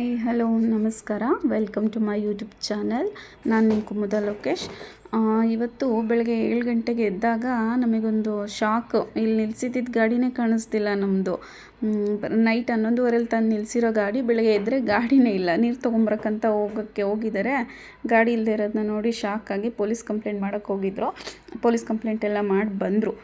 Hi hello ನಮಸ್ಕಾರ welcome to my YouTube channel ನಾನು ನಿಮ್ಮ ಕುಮುದ ಲೋಕೇಶ್ ಇವತ್ತು ಬೆಳಗ್ಗೆ ಏಳು ಗಂಟೆಗೆ ಎದ್ದಾಗ ನಮಗೊಂದು ಶಾಕ್. ಇಲ್ಲಿ ನಿಲ್ಸಿದ್ದಿದ್ದು ಗಾಡಿನೇ ಕಾಣಿಸ್ತಿಲ್ಲ ನಮ್ಮದು ನೈಟ್ ಹನ್ನೊಂದುವರೆಲಿ ತಂದು ನಿಲ್ಲಿಸಿರೋ ಗಾಡಿ ಬೆಳಗ್ಗೆ ಎದ್ದರೆ ಗಾಡಿನೇ ಇಲ್ಲ. ನೀರು ತೊಗೊಂಬರಕ್ಕಂತ ಹೋಗೋಕ್ಕೆ ಹೋಗಿದ್ದಾರೆ. ಗಾಡಿ ಇಲ್ಲದೆ ಇರೋದನ್ನ ನೋಡಿ ಶಾಕ್ ಆಗಿ ಪೊಲೀಸ್ ಕಂಪ್ಲೇಂಟ್ ಮಾಡೋಕ್ಕೆ ಹೋಗಿದ್ರು. ಪೊಲೀಸ್ ಕಂಪ್ಲೇಂಟ್ ಎಲ್ಲ ಮಾಡಿ ಬಂದರು.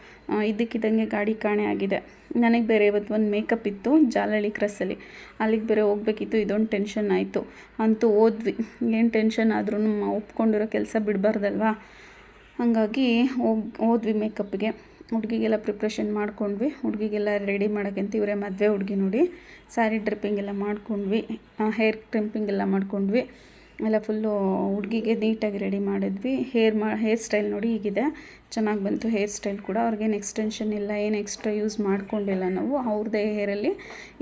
ಇದ್ದಕ್ಕಿದ್ದಂಗೆ ಗಾಡಿ ಕಾಣೆ ಆಗಿದೆ. ನನಗೆ ಬೇರೆ ಇವತ್ತು ಒಂದು ಮೇಕಪ್ ಇತ್ತು ಜಾಲಹಳ್ಳಿ ಕ್ರಸ್ಸಲ್ಲಿ ಅಲ್ಲಿಗೆ ಬೇರೆ ಹೋಗ್ಬೇಕಿತ್ತು, ಇದೊಂದು ಟೆನ್ಷನ್ ಆಯಿತು. ಅಂತೂ ಹೋದ್ವಿ ಏನು ಟೆನ್ಷನ್ ಆದ್ರೂ ಒಪ್ಕೊಂಡಿರೋ ಕೆಲಸ ಬಿಡಬಾರ್ದಲ್ವಾ? ಹಾಗಾಗಿ ಹೋಗಿ, ಹೋದ್ವಿ ಮೇಕಪ್ಗೆ. ಹುಡುಗಿಗೆಲ್ಲ ಪ್ರಿಪ್ರೇಷನ್ ಮಾಡ್ಕೊಂಡ್ವಿ. ಹುಡುಗಿಗೆಲ್ಲ ರೆಡಿ ಮಾಡೋಕ್ಕಂತ ಇವರೇ ಮದುವೆ ಹುಡುಗಿ ನೋಡಿ ಸ್ಯಾರಿ ಡ್ರಿಪ್ಪಿಂಗ್ ಎಲ್ಲ ಮಾಡ್ಕೊಂಡ್ವಿ ಹೇರ್ ಕ್ರಿಂಪಿಂಗ್ ಎಲ್ಲ ಮಾಡ್ಕೊಂಡ್ವಿ. ಎಲ್ಲ ಫುಲ್ಲು ಹುಡುಗಿಗೆ ನೀಟಾಗಿ ರೆಡಿ ಮಾಡಿದ್ವಿ. ಹೇರ್ ಮಾ, ಹೇರ್ ಸ್ಟೈಲ್ ನೋಡಿ ಹೀಗಿದೆ. ಚೆನ್ನಾಗಿ ಬಂತು ಹೇರ್ ಸ್ಟೈಲ್ ಕೂಡ. ಅವ್ರಿಗೇನು ಎಕ್ಸ್ಟೆನ್ಷನ್ ಇಲ್ಲ, ಏನು ಎಕ್ಸ್ಟ್ರಾ ಯೂಸ್ ಮಾಡ್ಕೊಂಡಿಲ್ಲ ನಾವು. ಅವ್ರದ್ದೇ ಹೇರಲ್ಲಿ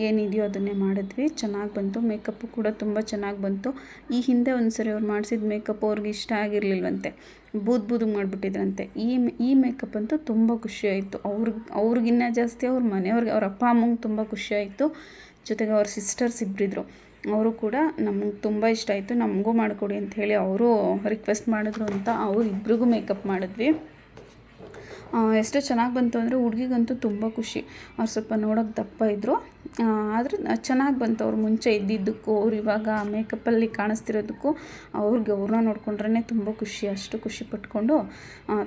ಏನಿದೆಯೋ ಅದನ್ನೇ ಮಾಡಿದ್ವಿ. ಚೆನ್ನಾಗಿ ಬಂತು. ಮೇಕಪ್ಪು ಕೂಡ ತುಂಬ ಚೆನ್ನಾಗಿ ಬಂತು. ಈ ಹಿಂದೆ ಒಂದು ಸರಿ ಅವ್ರು ಮಾಡಿಸಿದ ಮೇಕಪ್ ಅವ್ರಿಗೆ ಇಷ್ಟ ಆಗಿರಲಿಲ್ವಂತೆ. ಬೂದ್ ಬೂದು ಮಾಡಿಬಿಟ್ಟಿದ್ರಂತೆ. ಈ ಈ ಮೇಕಪ್ ಅಂತೂ ತುಂಬ ಖುಷಿಯಾಯಿತು ಅವ್ರಿಗೆ ಅವ್ರಿಗಿನ್ನ ಜಾಸ್ತಿ ಅವ್ರ ಮನೆಯವ್ರಿಗೆ, ಅವ್ರ ಅಪ್ಪ ಅಮ್ಮಂಗೆ ತುಂಬ ಖುಷಿಯಾಯಿತು ಜೊತೆಗೆ ಅವ್ರ ಸಿಸ್ಟರ್ಸ್ ಇಬ್ಬರಿದ್ರು ಅವರು ಕೂಡ ನಮಗೆ ತುಂಬ ಇಷ್ಟ ಆಯಿತು. ನಮಗೂ ಮಾಡಿಕೊಡಿ ಅಂತ ಹೇಳಿ ಅವರು ರಿಕ್ವೆಸ್ಟ್ ಮಾಡಿದ್ರು ಅಂತ ಅವ್ರಿಬ್ರಿಗೂ ಮೇಕಪ್ ಮಾಡಿದ್ವಿ. ಎಷ್ಟು ಚೆನ್ನಾಗಿ ಬಂತು ಅಂದರೆ ಹುಡುಗಿಗಂತೂ ತುಂಬ ಖುಷಿ. ಅವ್ರು ಸ್ವಲ್ಪ ನೋಡೋಕೆ ದಪ್ಪ ಇದ್ದರು ಆದರೆ ಚೆನ್ನಾಗಿ ಬಂತು. ಅವ್ರು ಮುಂಚೆ ಇದ್ದಿದ್ದಕ್ಕೂ, ಅವ್ರು ಇವಾಗ ಮೇಕಪ್ಪಲ್ಲಿ ಕಾಣಿಸ್ತಿರೋದಕ್ಕೂ ಅವ್ರಿಗೆ ಅವ್ರನ್ನ ನೋಡ್ಕೊಂಡ್ರೇ ತುಂಬ ಖುಷಿ. ಅಷ್ಟು ಖುಷಿ ಪಟ್ಕೊಂಡು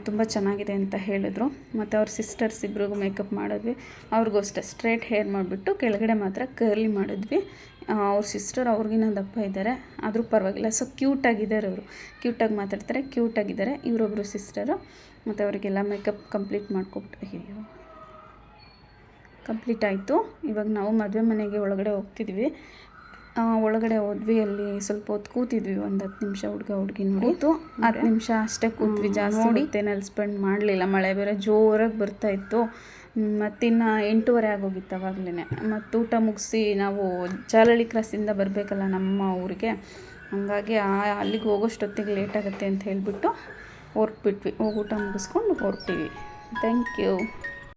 ತುಂಬ ಚೆನ್ನಾಗಿದೆ ಅಂತ ಹೇಳಿದ್ರು. ಮತ್ತು ಅವ್ರ ಸಿಸ್ಟರ್ಸ್ ಇಬ್ರಿಗೂ ಮೇಕಪ್ ಮಾಡಿದ್ವಿ. ಅವ್ರಿಗೂ ಅಷ್ಟೇ. ಸ್ಟ್ರೇಟ್ ಹೇರ್ ಮಾಡಿಬಿಟ್ಟು ಕೆಳಗಡೆ ಮಾತ್ರ ಕರ್ಲಿ ಮಾಡಿದ್ವಿ. ಅವ್ರ ಸಿಸ್ಟರ್ ಅವ್ರಿಗಿನ್ನ ದಪ್ಪ ಇದ್ದಾರೆ. ಆದರೂ ಪರವಾಗಿಲ್ಲ. ಸೊ ಕ್ಯೂಟಾಗಿದ್ದಾರೆ ಅವರು ಕ್ಯೂಟಾಗಿ ಮಾತಾಡ್ತಾರೆ ಕ್ಯೂಟಾಗಿದ್ದಾರೆ ಇವರೊಬ್ಬರು ಸಿಸ್ಟರು ಮತ್ತು ಅವರಿಗೆಲ್ಲ ಮೇಕಪ್ ಕಂಪ್ಲೀಟ್ ಮಾಡ್ಕೊಬಿಟ್ಟು ಅಯ್ಯೋ ಕಂಪ್ಲೀಟ್ ಆಯಿತು. ಇವಾಗ ನಾವು ಮದುವೆ ಮನೆಗೆ ಒಳಗಡೆ ಹೋಗ್ತಿದ್ವಿ. ಒಳಗಡೆ ಹೋದ್ವಿ. ಅಲ್ಲಿ ಸ್ವಲ್ಪ ಹೊತ್ತು ಕೂತಿದ್ವಿ. ಒಂದು ಹತ್ತು ನಿಮಿಷ ಹುಡುಗ ಹುಡುಗಿ ನೋಡಿತು ಹತ್ತು ನಿಮಿಷ ಅಷ್ಟೇ ಕೂತ್ವಿ. ಜಾಸ್ತಿ ಹೊತ್ತೇನಲ್ಲಿ ಸ್ಪೆಂಡ್ ಮಾಡಲಿಲ್ಲ. ಮಳೆ ಬೇರೆ ಜೋರಾಗಿ ಬರ್ತಾ ಇತ್ತು. ಮತ್ತಿನ್ನು ಎಂಟೂವರೆ ಆಗೋಗಿತ್ತು ಅವಾಗಲೇ ಮತ್ತು ಊಟ ಮುಗಿಸಿ ನಾವು ಜಾಲಹಳ್ಳಿ ಕ್ರಾಸಿಂದ ಬರಬೇಕಲ್ಲ ನಮ್ಮ ಊರಿಗೆ. ಹಾಗಾಗಿ ಆ- ಅಲ್ಲಿಗೆ ಹೋಗೋಷ್ಟೊತ್ತಿಗೆ ಲೇಟ್ ಆಗುತ್ತೆ ಅಂತ ಹೇಳಿಬಿಟ್ಟು ಹೊರಟ್ಬಿಟ್ವಿ. ಹೋಗಿ ಊಟ ಮುಗಿಸ್ಕೊಂಡು ಹೊರಟಿವಿ. Thank you